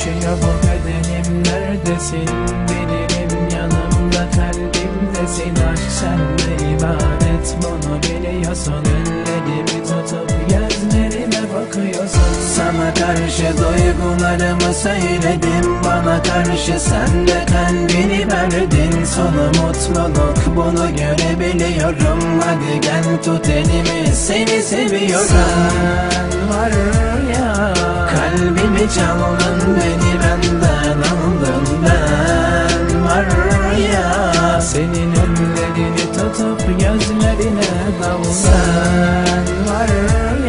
Yaşıyor bu bedenim neredesin? Bilirim yanımda kalbimdesin. Aşk sende ibadet bunu biliyorsun. Ellerimi tutup gözlerime bakıyorsun. Sana karşı duygularımı söyledim. Bana karşı sen de kalbini verdin. Sonu mutluluk bunu görebiliyorum. Hadi gel tut elimi seni seviyorum. Sen var ya Kalbimi çaldın beni benden aldın Ben. Var ya Senin ellerini tutup gözlerine daldım Sen var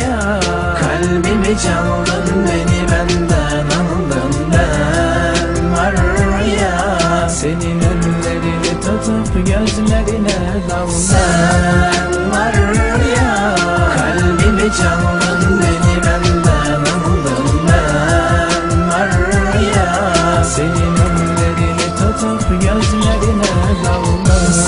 ya Kalbimi çaldın beni benden aldın Ben. Var ya Senin ellerini tutup gözlerine daldım Sen var ya Kalbimi çaldın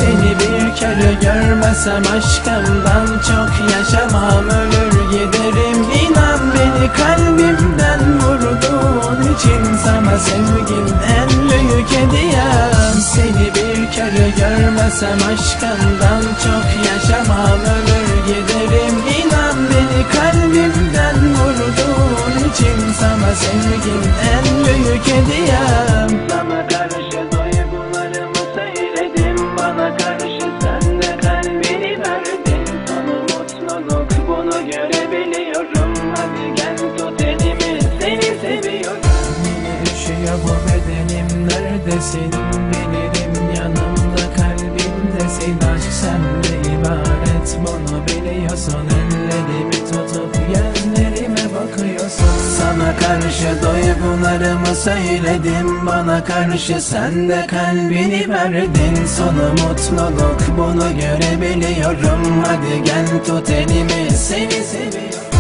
Seni bir kere görmesem aşkımdan çok yaşamam. Ölür giderim inan beni kalbimden vurduğun için Sana sevgim en büyük hediyem. Seni bir kere görmesem aşkımdan çok yaşamam. Ölür giderim inan beni kalbimden vurduğun için Sana sevgim en büyük hediyem bunu görebiliyorum. Hadi gel tut elimi. Seni seviyorum. Yine üşüyor bu bedenim neredesin? Bilirim yanımda kalbimdesin. Aşk sende ibaret. Bunu biliyorsun karşı duygularımı söyledim Bana karşı. Sen de kalbini verdin Sonu mutluluk. Bunu görebiliyorum. Hadi gel tut elimi seni seviyorum